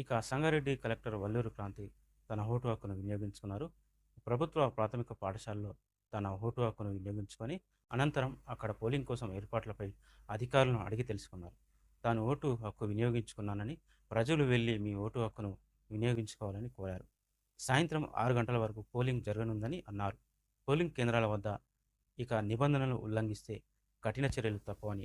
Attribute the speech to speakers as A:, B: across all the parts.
A: ఇక సంగారెడ్డి కలెక్టర్ వల్లూరు క్రాంతి తన ఓటు హక్కును వినియోగించుకున్నారు. ప్రభుత్వ ప్రాథమిక పాఠశాలలో తన ఓటు హక్కును వినియోగించుకొని అనంతరం అక్కడ పోలింగ్ కోసం ఏర్పాట్లపై అధికారులను అడిగి తెలుసుకున్నారు. తాను ఓటు హక్కు వినియోగించుకున్నానని ప్రజలు వెళ్ళి మీ ఓటు హక్కును వినియోగించుకోవాలని కోరారు. సాయంత్రం ఆరు గంటల వరకు పోలింగ్ జరగనుందని అన్నారు. పోలింగ్ కేంద్రాల వద్ద ఇక నిబంధనలు ఉల్లంఘిస్తే కఠిన చర్యలు తప్పవని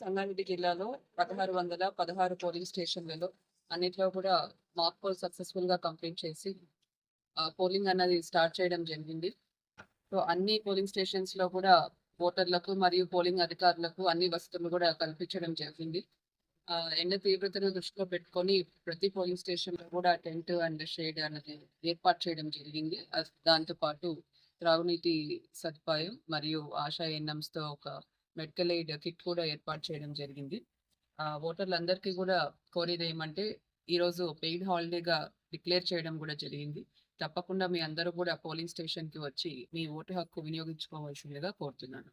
B: సంగారెడ్డి జిల్లాలో పదహారు వందల పదహారు పోలింగ్ స్టేషన్లలో అన్నిట్లో కూడా మాక్ పోల్ సక్సెస్ఫుల్గా కంప్లీట్ చేసి పోలింగ్ అన్నది స్టార్ట్ చేయడం జరిగింది. సో అన్ని పోలింగ్ స్టేషన్స్లో కూడా ఓటర్లకు మరియు పోలింగ్ అధికారులకు అన్ని వసతులు కూడా కల్పించడం జరిగింది. ఎండ తీవ్రతను దృష్టిలో పెట్టుకొని ప్రతి పోలింగ్ స్టేషన్లో కూడా టెంట్ అండ్ షేడ్ అనేది ఏర్పాటు చేయడం జరిగింది. దాంతో పాటు త్రాగునీటి సదుపాయం మరియు ఆశా ఎన్ఎంస్ ఒక మెడికల్ ఎయిడ్ కిట్ కూడా ఏర్పాటు చేయడం జరిగింది. ఆ ఓటర్లందరికీ కూడా కోరేది ఏమంటే ఈరోజు పెయిడ్ హాలిడేగా డిక్లేర్ చేయడం కూడా జరిగింది. తప్పకుండా మీ అందరూ కూడా పోలింగ్ స్టేషన్కి వచ్చి మీ ఓటు హక్కు వినియోగించుకోవాల్సిందిగా కోరుతున్నాను.